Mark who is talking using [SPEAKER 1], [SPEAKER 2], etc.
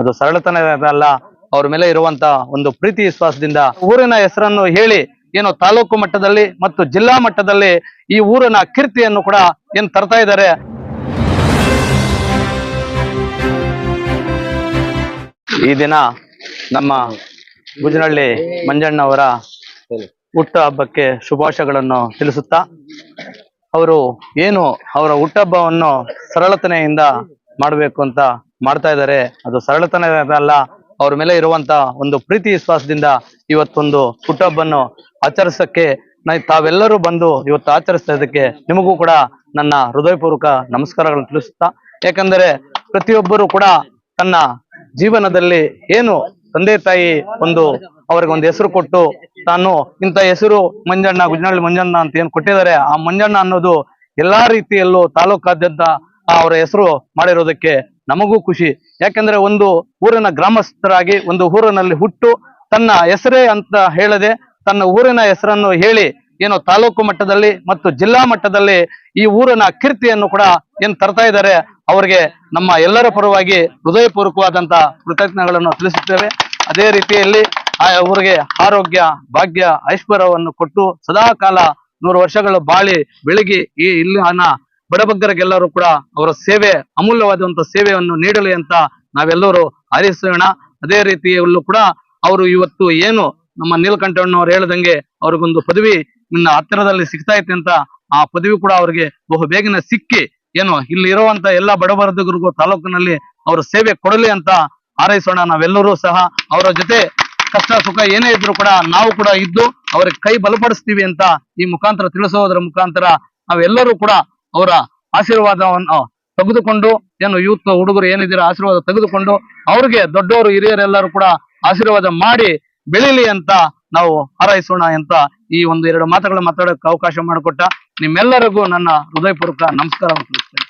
[SPEAKER 1] ಅದು ಸರಳತನದ ಅವ್ರ ಮೇಲೆ ಇರುವಂತ ಒಂದು ಪ್ರೀತಿ ವಿಶ್ವಾಸದಿಂದ ಊರಿನ ಹೆಸರನ್ನು ಹೇಳಿ, ಏನು ತಾಲೂಕು ಮಟ್ಟದಲ್ಲಿ ಮತ್ತು ಜಿಲ್ಲಾ ಮಟ್ಟದಲ್ಲಿ ಈ ಊರಿನ ಕೀರ್ತಿಯನ್ನು ಕೂಡ ಏನ್ ತರ್ತಾ ಇದ್ದಾರೆ. ಈ ದಿನ ನಮ್ಮ ಗುಜನಹಳ್ಳಿ ಮಂಜಣ್ಣವರ ಹುಟ್ಟ ಹಬ್ಬಕ್ಕೆ ಶುಭಾಶಯಗಳನ್ನು ತಿಳಿಸುತ್ತಾ, ಅವರು ಏನು ಅವರ ಹುಟ್ಟಹಬ್ಬವನ್ನು ಸರಳತನೆಯಿಂದ ಮಾಡಬೇಕು ಅಂತ ಮಾಡ್ತಾ ಇದ್ದಾರೆ. ಅದು ಸರಳತನದಲ್ಲ. ಅವ್ರ ಮೇಲೆ ಇರುವಂತ ಒಂದು ಪ್ರೀತಿ ವಿಶ್ವಾಸದಿಂದ ಇವತ್ತೊಂದು ಹುಟ್ಟಹಬ್ಬನ್ನು ಆಚರಿಸಕ್ಕೆ ನಾ- ತಾವೆಲ್ಲರೂ ಬಂದು ಇವತ್ತು ಆಚರಿಸ್ತಾ ಇದಕ್ಕೆ ನಿಮಗೂ ಕೂಡ ನನ್ನ ಹೃದಯಪೂರ್ವಕ ನಮಸ್ಕಾರಗಳನ್ನು ತಿಳಿಸುತ್ತಾ, ಯಾಕಂದರೆ ಪ್ರತಿಯೊಬ್ಬರು ಕೂಡ ತನ್ನ ಜೀವನದಲ್ಲಿ ಏನು ತಂದೆ ತಾಯಿ ಒಂದು ಅವ್ರಿಗೆ ಒಂದು ಹೆಸರು ಕೊಟ್ಟು ತಾನು ಇಂಥ ಹೆಸರು ಮಂಜಣ್ಣ ಗುಜನಹಳ್ಳಿ ಮಂಜಣ್ಣ ಅಂತ ಏನು ಕೊಟ್ಟಿದ್ದಾರೆ, ಆ ಮಂಜಣ್ಣ ಅನ್ನೋದು ಎಲ್ಲಾ ರೀತಿಯಲ್ಲೂ ತಾಲೂಕಾದ್ಯಂತ ಅವರ ಹೆಸರು ಮಾಡಿರೋದಕ್ಕೆ ನಮಗೂ ಖುಷಿ. ಯಾಕಂದ್ರೆ ಒಂದು ಊರಿನ ಗ್ರಾಮಸ್ಥರಾಗಿ ಒಂದು ಊರಿನಲ್ಲಿ ಹುಟ್ಟು ತನ್ನ ಹೆಸರೇ ಅಂತ ಹೇಳದೆ ತನ್ನ ಊರಿನ ಹೆಸರನ್ನು ಹೇಳಿ ಏನು ತಾಲೂಕು ಮಟ್ಟದಲ್ಲಿ ಮತ್ತು ಜಿಲ್ಲಾ ಮಟ್ಟದಲ್ಲಿ ಈ ಊರಿನ ಕೀರ್ತಿಯನ್ನು ಕೂಡ ಏನ್ ತರ್ತಾ ಇದ್ದಾರೆ, ಅವರಿಗೆ ನಮ್ಮ ಎಲ್ಲರ ಪರವಾಗಿ ಹೃದಯಪೂರ್ವಕವಾದಂತ ಕೃತಜ್ಞಗಳನ್ನು ತಿಳಿಸುತ್ತೇವೆ. ಅದೇ ರೀತಿಯಲ್ಲಿ ಆ ಊರಿಗೆ ಆರೋಗ್ಯ, ಭಾಗ್ಯ, ಐಶ್ವರ್ಯವನ್ನು ಕೊಟ್ಟು ಸದಾ ಕಾಲ ನೂರು ವರ್ಷಗಳು ಬಾಳಿ ಬೆಳಗಿ ಈ ಇಲ್ಲಿನ ಬಡಬಗ್ಗರಿಗೆಲ್ಲರೂ ಕೂಡ ಅವರ ಸೇವೆ, ಅಮೂಲ್ಯವಾದಂತ ಸೇವೆಯನ್ನು ನೀಡಲಿ ಅಂತ ನಾವೆಲ್ಲರೂ ಹಾರೈಸೋಣ. ಅದೇ ರೀತಿಯಲ್ಲೂ ಕೂಡ ಅವರು ಇವತ್ತು ಏನು ನಮ್ಮ ನೀಲಕಂಠಣ್ಣವ್ರು ಹೇಳ್ದಂಗೆ ಅವ್ರಿಗೊಂದು ಪದವಿ ನಿನ್ನ ಹತ್ತಿರದಲ್ಲಿ ಸಿಗ್ತಾ ಐತೆ ಅಂತ ಆ ಪದವಿ ಕೂಡ ಅವ್ರಿಗೆ ಬಹು ಬೇಗನೆ ಸಿಕ್ಕಿ ಏನು ಇಲ್ಲಿ ಇರುವಂತ ಎಲ್ಲ ಬಡಬರ್ದಗರಿಗೂ ತಾಲೂಕಿನಲ್ಲಿ ಅವರ ಸೇವೆ ಕೊಡಲಿ ಅಂತ ಹಾರೈಸೋಣ. ನಾವೆಲ್ಲರೂ ಸಹ ಅವರ ಜೊತೆ ಕಷ್ಟ ಸುಖ ಏನೇ ಇದ್ರು ಕೂಡ ನಾವು ಕೂಡ ಇದ್ದು ಅವ್ರಿಗೆ ಕೈ ಬಲಪಡಿಸ್ತೀವಿ ಅಂತ ಈ ಮುಖಾಂತರ ತಿಳಿಸೋದ್ರ ಮುಖಾಂತರ ನಾವೆಲ್ಲರೂ ಕೂಡ ಅವರ ಆಶೀರ್ವಾದವನ್ನು ತೆಗೆದುಕೊಂಡು, ಏನು ಯೂತ್ ಹುಡುಗರು ಏನಿದ್ದೀರಾ ಆಶೀರ್ವಾದ ತೆಗೆದುಕೊಂಡು, ಅವ್ರಿಗೆ ದೊಡ್ಡವರು, ಹಿರಿಯರೆಲ್ಲರೂ ಕೂಡ ಆಶೀರ್ವಾದ ಮಾಡಿ ಬೆಳಿಲಿ ಅಂತ ನಾವು ಹಾರೈಸೋಣ ಅಂತ ಈ ಒಂದು ಎರಡು ಮಾತುಗಳ ಮಾತಾಡೋಕೆ ಅವಕಾಶ ಮಾಡಿಕೊಟ್ಟ ನಿಮ್ಮೆಲ್ಲರಿಗೂ ನನ್ನ ಹೃದಯಪೂರ್ವಕ ನಮಸ್ಕಾರ ತಿಳಿಸ್ತೇನೆ